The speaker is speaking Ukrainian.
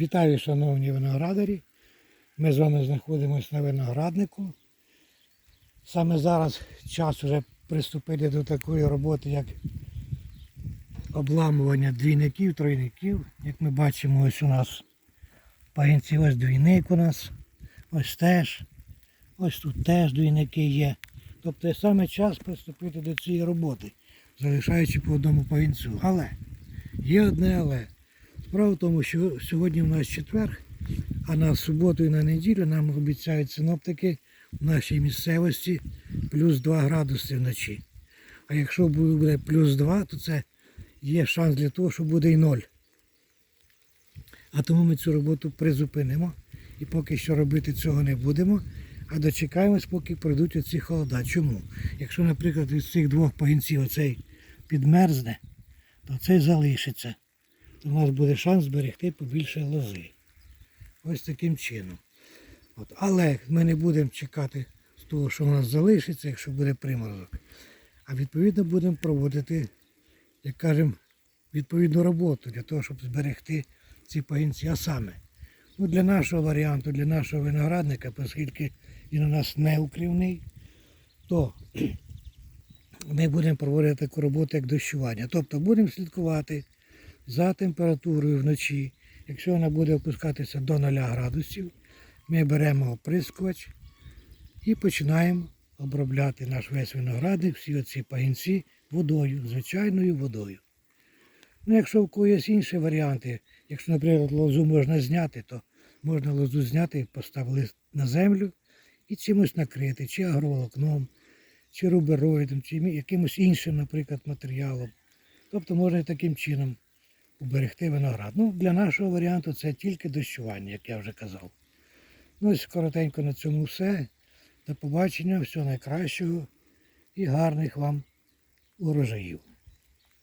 Вітаю, шановні виноградарі. Ми з вами знаходимося на винограднику. Саме зараз час вже приступити до такої роботи, як обламування двійників, тройників. Як ми бачимо, ось у нас пагінці, ось двійник у нас, ось теж, ось тут теж двійники є. Тобто саме час приступити до цієї роботи, залишаючи по одному пагінцю. Але є одне але. Справа в тому, що сьогодні в нас четвер, а на суботу і на неділю нам обіцяють синоптики в нашій місцевості плюс 2 градуси вночі. А якщо буде плюс 2, то це є шанс для того, що буде і 0. А тому ми цю роботу призупинимо і поки що робити цього не будемо, а дочекаємось, поки пройдуть оці холода. Чому? Якщо, наприклад, із цих двох пагінців оцей підмерзне, то цей залишиться у нас буде шанс зберегти побільше лози. Ось таким чином. От. Але ми не будемо чекати з того, що у нас залишиться, якщо буде приморозок. А відповідно будемо проводити, як кажемо, відповідну роботу для того, щоб зберегти ці пагінці. А саме, ну, для нашого варіанту, для нашого виноградника, оскільки він у нас не укрівний, то ми будемо проводити таку роботу, як дощування. Тобто будемо слідкувати за температурою вночі. Якщо вона буде опускатися до 0 градусів, ми беремо оприскувач і починаємо обробляти наш весь виноградник, всі оці пагінці водою, звичайною водою. Ну, якщо в когось інші варіанти, якщо, наприклад, лозу можна зняти, то можна лозу зняти, поставити на землю і чимось накрити, чи агроволокном, чи рубероїдом, чи якимось іншим, наприклад, матеріалом. Тобто можна і таким чином уберегти виноград. Ну, для нашого варіанту це тільки дощування, як я вже казав. Ну, ось коротенько на цьому все. До побачення, всього найкращого і гарних вам урожаїв.